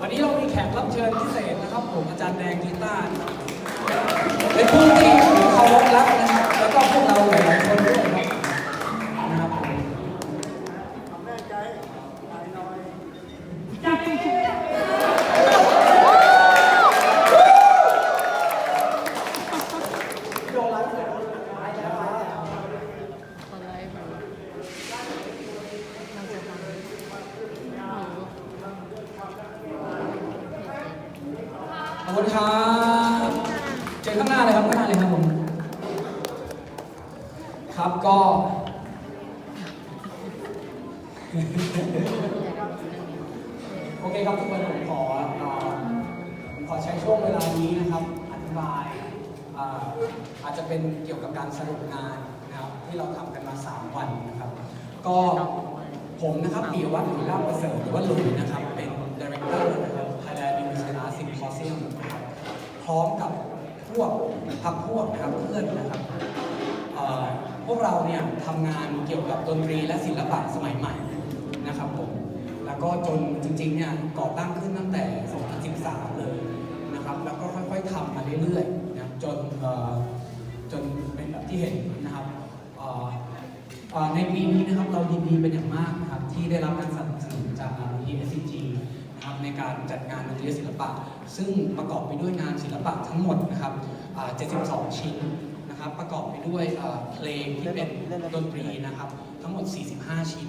วันนี้เรามีแขกรับเชิญพิเศษนะครับผมอาจารย์แดงกีตาร์นะครับเป็นผู้ที่ผมเคารพรักนะครับ แล้วก็พวกเราหลายๆคนด้วยครับนะครับผม คนไลฟ์อยู่เราจะทำไม่รู้ ข อบคุณครับเจอข้างหน้าเลยครับข้างหน้าเลยครับผม ครับก็ โอเคครับทุกคนผมขอเอ่อผมขอใช้ช่วงเวลานี้นะครับ อธิบายเอ่ออาจจะเป็นเกี่ยวกับการสรุปงานนะครับที่เราทำกันมา 3 วันนะครับ ก็ผมนะครับปียวัฒน์หรือล่าประเสริฐหรือว่าหลุยนะครับ ร้อมกับพวกพักพวกนะครับเพื่อนนะครับพวกเราเนี่ยทำงานเกี่ยวกับดนตรีและศิลปะสมัยใหม่นะครับผมแล้วก็จนจริงๆเนี่ยก่อตั้งขึ้นตั้งแต่ 2013 เลยนะครับ แล้วก็ค่อยๆทำมาเรื่อยๆนะจนจนเป็นแบบที่เห็นนะครับในปีนี้นะครับเรายินดีเป็นอย่างมากนะครับที่ได้รับการสนับสนุนจากมูลนิธิ SCG นะครับใน การจัดงานดนตรีและศิลปะ ซึ่งประกอบไปด้วยงานศิลปะทั้งหมดนะครับอ่า72 ชิ้นนะครับ ประกอบไปด้วยเอ่อเพลงที่เป็นดนตรีนะครับ ทั้งหมด 45 ชิ้น